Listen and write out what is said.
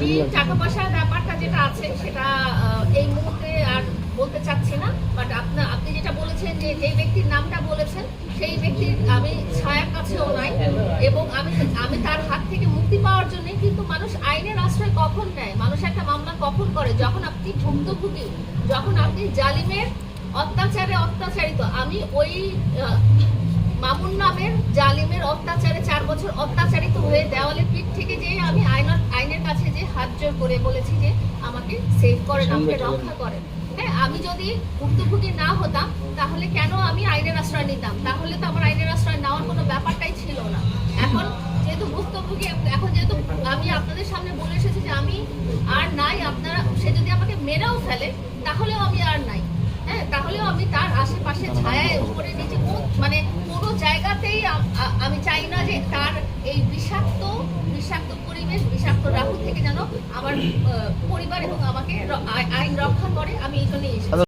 আমি টাকা পয়সার ব্যাপারটা যেটা আছে সেটা এই মুহূর্তে আর বলতে চাচ্ছি না বাট আপনার আপনি যেটা বলেছেন যে যে ব্যক্তির নামটা বলেছেন, সেই ব্যক্তির আমি ছায়ার কাছেও নাই এবং আমি আমি তার হাত থেকে মুক্তি পাওয়ার জন্য কিন্তু মানুষ আইনের আশ্রয় কখন নেয়? মানুষ একটা মামলা কখন করে? যখন আপনি ভুক্তভোগী, যখন আপনি জালিমের অত্যাচারে অত্যাচারিত, আমি ওই মামুন নামের জালিমের অত্যাচারে চার বছর অত্যাচারিত হয়ে দেওয়ালের পিঠ থেকে যে হাত জোর করে বলেছি যে আমাকে সেভ করেন আমাকে রক্ষা করেন হ্যাঁ আমি যদি ভুক্তভোগী না হতাম তাহলে কেন আমি আইনের আশ্রয় নিতাম? তাহলে তো আমার আইনের আশ্রয় নেওয়ার কোনো ব্যাপারটাই ছিল না। এখন যেহেতু ভুক্তভোগী এখন যেহেতু আমি আপনাদের সামনে বলে এসেছি যে আমি আর নাই আপনারা সে যদি আমাকে মেরেও ফেলে তাহলেও আমি আর নাই। হ্যাঁ তাহলেও আমি তার আশেপাশে ছায়ায় উপরে পরিবেশ বিষাক্ত রাহু থেকে যেন আমার পরিবার এবং আমাকে আই- আইন রক্ষা করে, আমি এই জন্যই